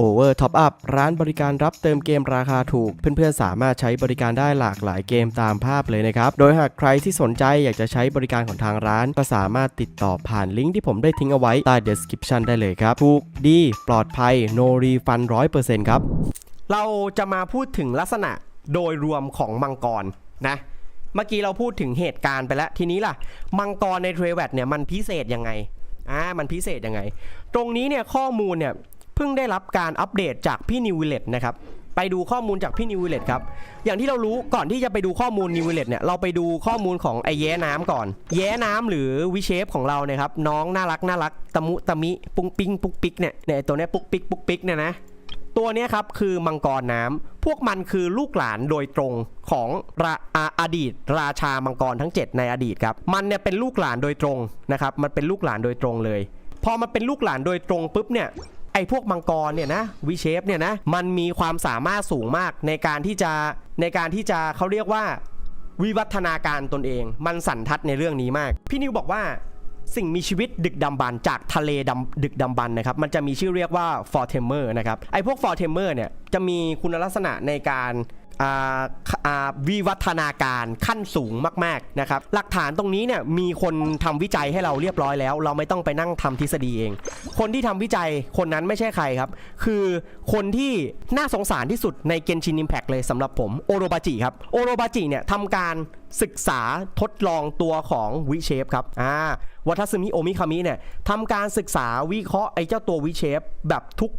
Over Top Up ร้านบริการรับเติมเกมราคาถูก เพื่อนๆ สามารถใช้บริการได้หลากหลายเกมตามภาพเลยนะครับ โดยหากใครที่สนใจอยากจะใช้บริการของทางร้าน ก็สามารถติดต่อผ่านลิงก์ที่ผมได้ทิ้งเอาไว้ใต้ description ได้เลยครับ ถูกดี ปลอดภัย no refund 100%ครับ เราจะมาพูดถึงลักษณะโดยรวมของมังกรนะเมื่อกี้เราพูดถึงเหตุการณ์ไปแล้ว ทีนี้ล่ะ มังกรในเทรแวตเนี่ยมันพิเศษยังไงอ่ามันพิเศษยังไง ตรงนี้เนี่ยข้อมูลเนี่ย เพิ่งได้รับการอัปเดตจากพี่นิววิลเลตนะครับไปดูข้อมูลจากพี่นิววิลเลตครับ อย่างที่เรารู้ก่อนที่จะไปดูข้อมูลนิววิลเลตเนี่ยเราไปดูข้อมูลของไอแย้น้ำก่อน แย้น้ำหรือวิเชฟของเราเนี่ยครับน้องน่ารักน่ารักตะมุตะมิปุ้งปิ้งปุกปิกเนี่ยเนี่ยตัวเนี้ยปุกปิกปุกปิกเนี่ยนะตัวเนี้ยครับคือมังกรน้ำพวกมันคือลูกหลานโดยตรงของราอาอดีต ราชามังกรทั้ง 7 ในอดีตครับ มันเนี่ยเป็นลูกหลานโดยตรงนะครับ มันเป็นลูกหลานโดยตรงเลย พอมันเป็นลูกหลานโดยตรงปุ๊บเนี่ย ไอ้พวกมังกรเนี่ยนะวิเชฟเนี่ยนะมันมีความสามารถสูงมากในการที่จะในการที่จะเขาเรียกว่า วิวัฒนาการตนเอง มันสันทัดในเรื่องนี้มาก พี่นิวบอกว่าสิ่งมีชีวิตดึกดำบรรจากทะเลดำดึกดำบรรนะครับ มันจะมีชื่อเรียกว่าฟอร์เทมเมอร์นะครับไอ้พวกฟอร์เทมเมอร์เนี่ยจะมีคุณลักษณะในการ วิวัฒนาการขั้นสูงมากๆนะครับหลักฐานตรงนี้เนี่ยมีคนทำวิจัยให้เราเรียบร้อยแล้ว เราไม่ต้องไปนั่งทำทฤษฎีเอง คนที่ทำวิจัยคนนั้นไม่ใช่ใครครับ คือคนที่น่าสงสารที่สุดในเกนชิน Impact เลยสำหรับผมโอโรบาจิครับโอโรบาจิเนี่ยทำการศึกษาทดลองตัวของวิเชฟครับอ่าวัตสึมิโอมิคามิเนี่ยทำการศึกษาวิเคราะห์ไอ้เจ้าตัววิเชฟแบบทุก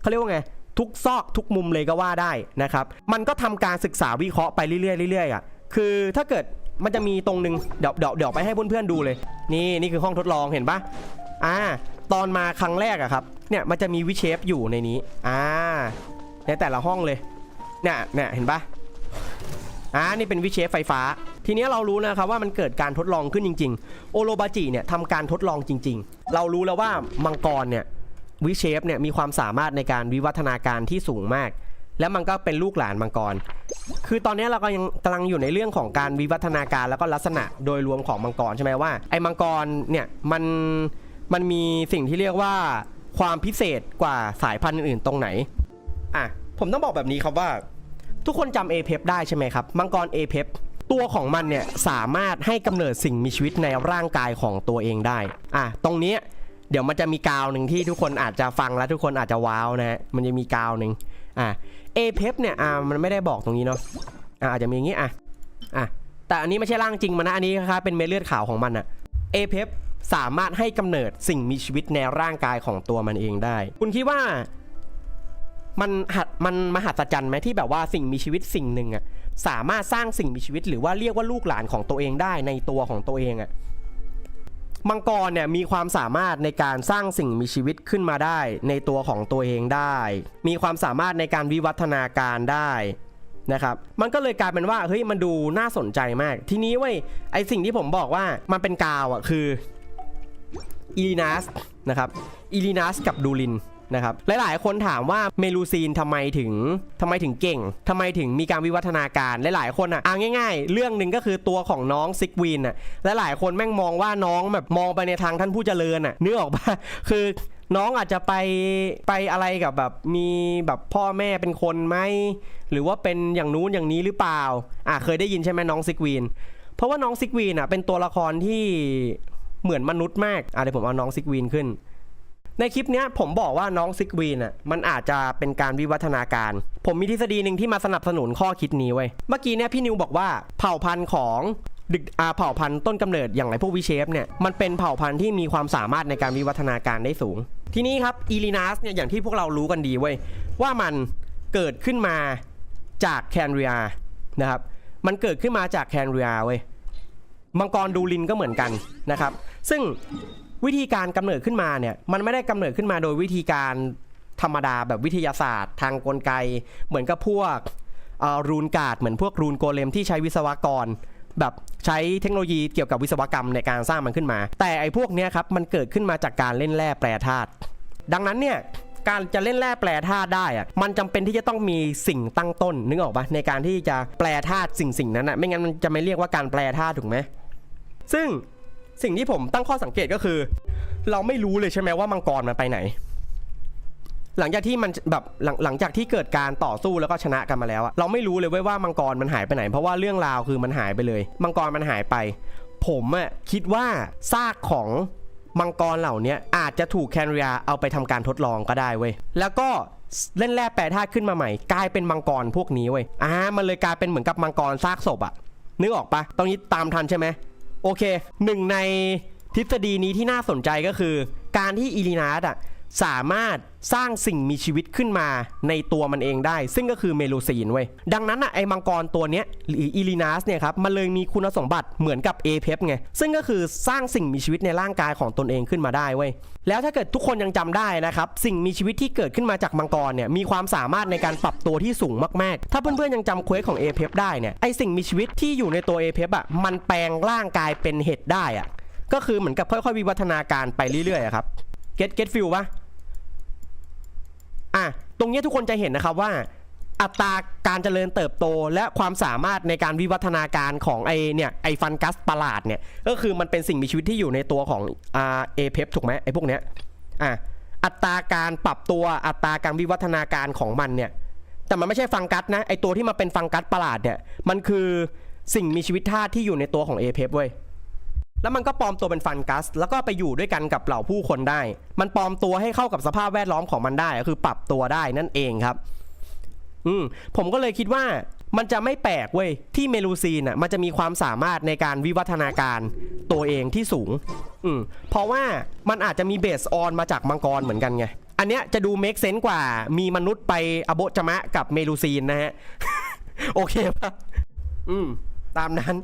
เขาเรียกว่าไง ทุกซอกทุกมุมเลยก็ว่าได้นะครับ มันก็ทำการศึกษาวิเคราะห์ไปเรื่อยๆเรื่อยๆอะคือถ้าเกิดมันจะมีตรงหนึ่งเดี๋ยวเดี๋ยวเดี๋ยวไปให้เพื่อนๆดูเลย นี่นี่คือห้องทดลองเห็นปะอ่า ตอนมาครั้งแรกอะครับเนี่ยมันจะมีวิเชฟอยู่ในนี้อ่าในแต่ละห้องเลยเนี่ยเนี่ยเห็นปะอ่านี่เป็นวิเชฟไฟฟ้า ทีนี้เรารู้นะครับว่ามันเกิดการทดลองขึ้นจริง ๆ โอโรบาจิเนี่ยทำการทดลองจริง ๆ เรารู้แล้วว่ามังกรเนี่ย วิเชฟเนี่ยมีความสามารถในการวิวัฒนาการที่สูงมาก แล้วมันก็เป็นลูกหลานมังกร คือตอนนี้เราก็ยังกำลังอยู่ในเรื่องของการวิวัฒนาการแล้วก็ลักษณะโดยรวมของมังกรใช่ไหมว่าไอ้มังกรเนี่ยมันมันมีสิ่งที่เรียกว่าความพิเศษกว่าสายพันธุ์อื่นๆตรงไหนอะผมต้องบอกแบบนี้ครับว่า ทุกคนจำเอเพปได้ใช่ไหมครับมังกรเอเพปตัวของมันเนี่ยสามารถให้กำเนิดสิ่งมีชีวิตในร่างกายของตัวเองได้อะตรงนี้ เดี๋ยวมันจะมีกาวหนึ่งที่ทุกคนอาจจะฟังแล้วทุกคนอาจจะว้าวนะฮะมันจะมีกาวหนึ่งอะเอเพปเนี่ยอะมันไม่ได้บอกตรงนี้เนาะอะอาจจะมีอย่างงี้อะอะแต่อันนี้ไม่ใช่ร่างจริงมันนะอันนี้ครับเป็นเม็ดเลือดขาวของมันอะเอเพปสามารถให้กำเนิดสิ่งมีชีวิตในร่างกายของตัวมันเองได้ คุณคิดว่ามันหัดมันมหัศจรรย์ไหมที่แบบว่าสิ่งมีชีวิตสิ่งหนึ่งอะสามารถสร้างสิ่งมีชีวิตหรือว่าเรียกว่าลูกหลานของตัวเองได้ในตัวของตัวเองอะ มังกรเนี่ยมีความสามารถในการสร้างสิ่งมีชีวิตขึ้นมาได้ ในตัวของตัวเองได้ มีความสามารถในการวิวัฒนาการได้นะครับมันก็เลยกลายเป็นว่าเฮ้ยมันดูน่าสนใจมาก ทีนี้เว้ยไอสิ่งที่ผมบอกว่ามันเป็นกาวอะคืออีลีนัสนะครับอีลีนัสกับดูลิน นะครับหลายๆ คนถามว่าเมลูซีนทำไมถึงทำไมถึงเก่งทำไมถึงมีการวิวัฒนาการหลายๆคนอะอ่าง่ายๆ เรื่องหนึ่งก็คือตัวของน้องซิกวินอะและหลายคนแม่งมองว่าน้องแบบมองไปในทางท่านผู้เจริญอะนึกออกปะคือน้องอาจจะไปไปอะไรกับแบบมีแบบพ่อแม่เป็นคนไหมหรือว่าเป็นอย่างนู้นอย่างนี้หรือเปล่าอะเคยได้ยินใช่ไหมน้องซิกวินเพราะว่าน้องซิกวินอะเป็นตัวละครที่เหมือนมนุษย์มากอะเดี๋ยวผมเอาน้องซิกวินขึ้น ในคลิปเนี้ยผมบอกว่าน้องซิกวีนอะมันอาจจะเป็นการวิวัฒนาการ ผมมีทฤษฎีหนึ่งที่มาสนับสนุนข้อคิดนี้ไว้ยเมื่อกี้เนี่ยพี่นิวบอกว่าเผ่าพันธุ์ของดึกอาเผ่าพันธุ์ต้นกำเนิดอย่างไรพวกวิเชฟเนี่ยมันเป็นเผ่าพันธุ์ที่มีความสามารถในการวิวัฒนาการได้สูง ทีนี้ครับอีลีนัสเนี่ยอย่างที่พวกเรารู้กันดีเว้ยว่ามันเกิดขึ้นมาจากแคนเรียนะครับมันเกิดขึ้นมาจากแคนเรียเว้ยมังกรดูลินก็เหมือนกันนะครับ ซึ่ง วิธีการกำเนิดขึ้นมาเนี่ยมันไม่ได้กำเนิดขึ้นมาโดยวิธีการธรรมดาแบบวิทยาศาสตร์ ทางกลไก เหมือนกับพวกรูนการ์ดเหมือนพวกรูนโกเลมที่ใช้วิศวกรแบบใช้เทคโนโลยีเกี่ยวกับวิศวกรรมในการสร้างมันขึ้นมา แต่ไอ้พวกเนี้ยครับมันเกิดขึ้นมาจากการเล่นแร่แปรธาตุดังนั้นเนี่ยการจะเล่นแร่แปรธาตุได้อะมันจำเป็นที่จะต้องมีสิ่งตั้งต้นนึกออกปะในการที่จะแปรธาตุสิ่งสิ่งนั้นอะไม่งั้นมันจะไม่เรียกว่าการแปรธาตุถูกไหมซึ่ง สิ่งที่ผมตั้งข้อสังเกตก็คือ เราไม่รู้เลยใช่ไหมว่ามังกรมันไปไหน หลังจากที่มันแบบหลังหลังจากที่เกิดการต่อสู้แล้วก็ชนะกันมาแล้วอะเราไม่รู้เลยเว้ยว่ามังกรมันหายไปไหน เพราะว่าเรื่องราวคือมันหายไปเลยมังกรมันหายไป ผมอะคิดว่าซากของมังกรเหล่านี้อาจจะถูกแคนเรียเอาไปทำการทดลองก็ได้เว้ย แล้วก็เล่นแร่แปรธาตุขึ้นมาใหม่ กลายเป็นมังกรพวกนี้เว้ย อ่า มันเลยกลายเป็นเหมือนกับมังกรซากศพอะนึกออกปะตรงนี้ตามทันใช่ไหม โอเคหนึ่งในทฤษฎีนี้ที่น่าสนใจก็คือ การที่อีลินาสอะ สามารถสร้างสิ่งมีชีวิตขึ้นมาในตัวมันเองได้ ซึ่งก็คือเมลูซีนเว้ยดังนั้นอะไอ้มังกรตัวเนี้ยหรืออีลีนาสเนี่ยครับมันเลยมีคุณสมบัติเหมือนกับเอเพไงซึ่งก็คือสร้างสิ่งมีชีวิตในร่างกายของตนเองขึ้นมาได้เว้ยแล้วถ้าเกิดทุกคนยังจำได้นะครับสิ่งมีชีวิตที่เกิดขึ้นมาจากมังกรเนี่ยมีความสามารถในการปรับตัวที่สูงมากๆ ถ้าเพื่อนๆยังจำเควสของเอเพได้เนี่ยไอสิ่งมีชีวิตที่อยู่ในตัวเอเพอะมันแปลงร่างกายเป็นเห็ดได้อะก็คือเหมือนกับค่อยๆวิวัฒนาการไปเรื่อยๆครับเก็ตเก็ตฟิลปะ รงนี้ทุกคนจะเห็นนะครับว่าอัตราการเจริญเติบโตและความสามารถในการวิวัฒนาการของไอเนี่ยไอฟันกัสประหลาดเนี่ยก็คือมันเป็นสิ่งมีชีวิตที่อยู่ในตัวของอ่าเอเพถูกไหมไอพวกเนี้ยอะอัตราการปรับตัวอัตราการวิวัฒนาการของมันเนี่ยแต่มันไม่ใช่ฟังกัสนะไอตัวที่มาเป็นฟังกัสประหลาดเนี่ยมันคือสิ่งมีชีวิตธาตุที่อยู่ในตัวของเอเพเว้ย แล้วมันก็ปลอมตัวเป็นฟันกัส แล้วก็ไปอยู่ด้วยกันกับเหล่าผู้คนได้ มันปลอมตัวให้เข้ากับสภาพแวดล้อมของมันได้คือปรับตัวได้นั่นเองครับ อืมผมก็เลยคิดว่ามันจะไม่แปลกเว้ยที่เมลูซีนอะมันจะมีความสามารถในการวิวัฒนาการตัวเองที่สูง อืมเพราะว่ามันอาจจะมีเบสออนมาจากมังกรเหมือนกันไง อันเนี้ยจะดูเมคเซน s ์กว่ามีมนุษย์ไปอโบจมะกับเมลูซีนนะฮะ โอเคปะอืม ตามนั้น